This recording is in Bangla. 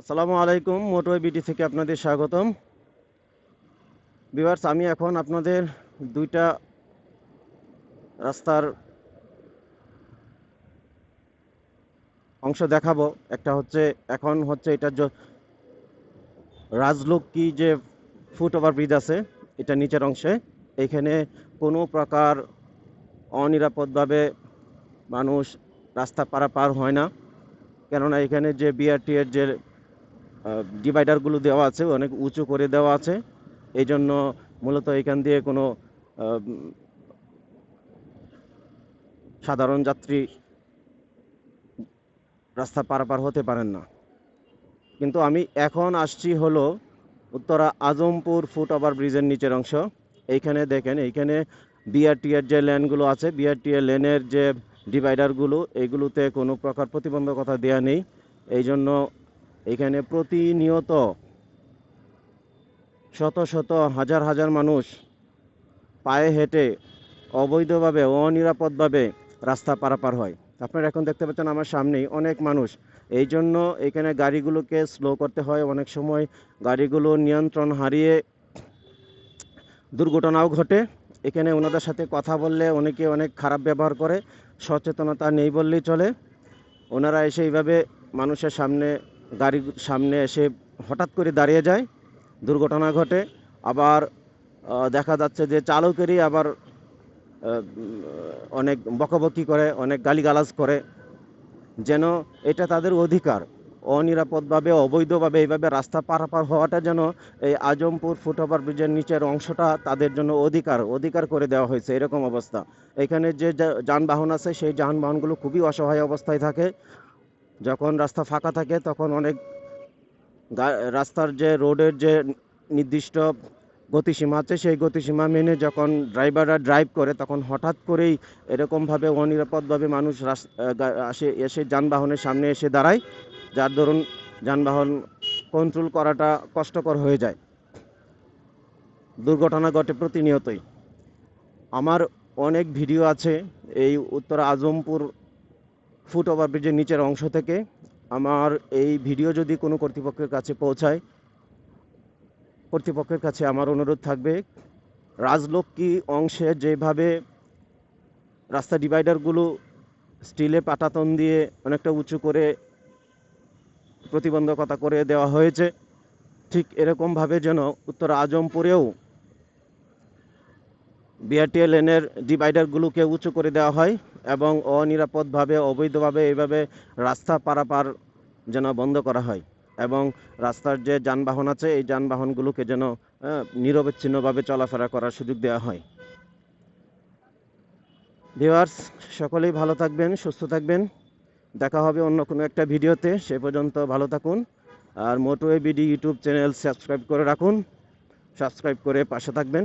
আসসালামু আলাইকুম মোটওয়ে বিটি থেকে আপনাদের স্বাগতম। ভিউয়ার্স, আমি এখন আপনাদের দুইটা রাস্তার অংশ দেখাবো। একটা হচ্ছে, এখন হচ্ছে এটা রাজলক্ষ্মী যে ফুট ওভার ব্রিজ আছে, এটা নিচের অংশে। এখানে কোনো প্রকার অনিরাপদভাবে মানুষ রাস্তা পারাপার হয় না। কেননা এখানে যে বিআরটি এর যে ডিভাইডারগুলো দেওয়া আছে, অনেক উঁচু করে দেওয়া আছে। এই জন্য মূলত এখান দিয়ে কোনো সাধারণ যাত্রী রাস্তা পারাপার হতে পারেন না। কিন্তু আমি এখন আসছি হলো উত্তরা আজমপুর ফুট ওভার ব্রিজের নিচের অংশ। এইখানে দেখেন, এইখানে বিআরটি এর যে লেনগুলো আছে বিআরটি এর লেনের যে ডিভাইডারগুলো এইগুলোতে কোনো প্রকার প্রতিবন্ধকতা দেওয়া নেই। এই জন্য এখানে প্রতিনিয়ত শত শত হাজার হাজার মানুষ পায়ে হেঁটে অবৈধভাবে, অনিরাপদভাবে রাস্তা পারাপার হয়। আপনারা এখন দেখতে পাচ্ছেন আমার সামনেই অনেক মানুষ। এই জন্য এখানে গাড়িগুলোকে স্লো করতে হয়। অনেক সময় গাড়িগুলো নিয়ন্ত্রণ হারিয়ে দুর্ঘটনাও ঘটে। এখানে ওনাদের সাথে কথা বললে অনেকে অনেক খারাপ ব্যবহার করে। সচেতনতা নেই বললেই চলে। ওনারা এসে এইভাবে মানুষের সামনে গাড়ির সামনে এসে হঠাৎ করে দাঁড়িয়ে যায়। দুর্ঘটনা ঘটে। আবার দেখা যাচ্ছে যে চালকেরই আবার অনেক বকাবকি করে, অনেক গালিগালাজ করে। যেন এটা তাদের অধিকার। অনিরাপদভাবে, অবৈধভাবে এইভাবে রাস্তা পারাপার হওয়াটা যেন এই আজমপুর ফুটওভার ব্রিজের নিচের অংশটা তাদের জন্য অধিকার অধিকার করে দেওয়া হয়েছে এরকম অবস্থা। এখানে যে, যানবাহন আছে, সেই যানবাহনগুলো খুবই অসহায় অবস্থায় থাকে। যখন রাস্তা ফাঁকা থাকে, তখন অনেক রাস্তার যে রোডের যে নির্দিষ্ট গতিসীমা আছে, সেই গতিসীমা মেনে যখন ড্রাইভাররা ড্রাইভ করে, তখন হঠাৎ করেই এরকমভাবে অনিরাপদভাবে মানুষ আসে, এসে যানবাহনের সামনে এসে দাঁড়ায়, যার দরুন যানবাহন কন্ট্রোল করাটা কষ্টকর হয়ে যায়। দুর্ঘটনা ঘটে প্রতিনিয়তই। আমার অনেক ভিডিও আছে, এই উত্তর আজমপুর ফুট ওভার ব্রিজের নিচের অংশ থেকে। আমার এই ভিডিও যদি কোনো কর্তৃপক্ষের কাছে পৌঁছায়, কর্তৃপক্ষের কাছে আমার অনুরোধ থাকবে, রাজলক্ষ্মী অংশে যেভাবে রাস্তা ডিভাইডারগুলো স্টিলে পাটাতন দিয়ে অনেকটা উঁচু করে প্রতিবন্ধকতা করে দেওয়া হয়েছে, ঠিক এরকমভাবে যেন উত্তর আজমপুরেও বিআরটিএল লেনের ডিভাইডারগুলোকে উঁচু করে দেওয়া হয় এবং অনিরাপদভাবে, অবৈধভাবে এইভাবে রাস্তা পারাপার যেন বন্ধ করা হয় এবং রাস্তার যে যানবাহন আছে, এই যানবাহনগুলোকে যেন নিরবিচ্ছিন্নভাবে চলাফেরা করার সুযোগ দেওয়া হয়। ভিওয়ার্স সকলেই ভালো থাকবেন, সুস্থ থাকবেন। দেখা হবে অন্য কোনো একটা ভিডিওতে, সে পর্যন্ত ভালো থাকুন। আর মোটোয়ে বিডি ইউটিউব চ্যানেল সাবস্ক্রাইব করে রাখুন। সাবস্ক্রাইব করে পাশে থাকবেন।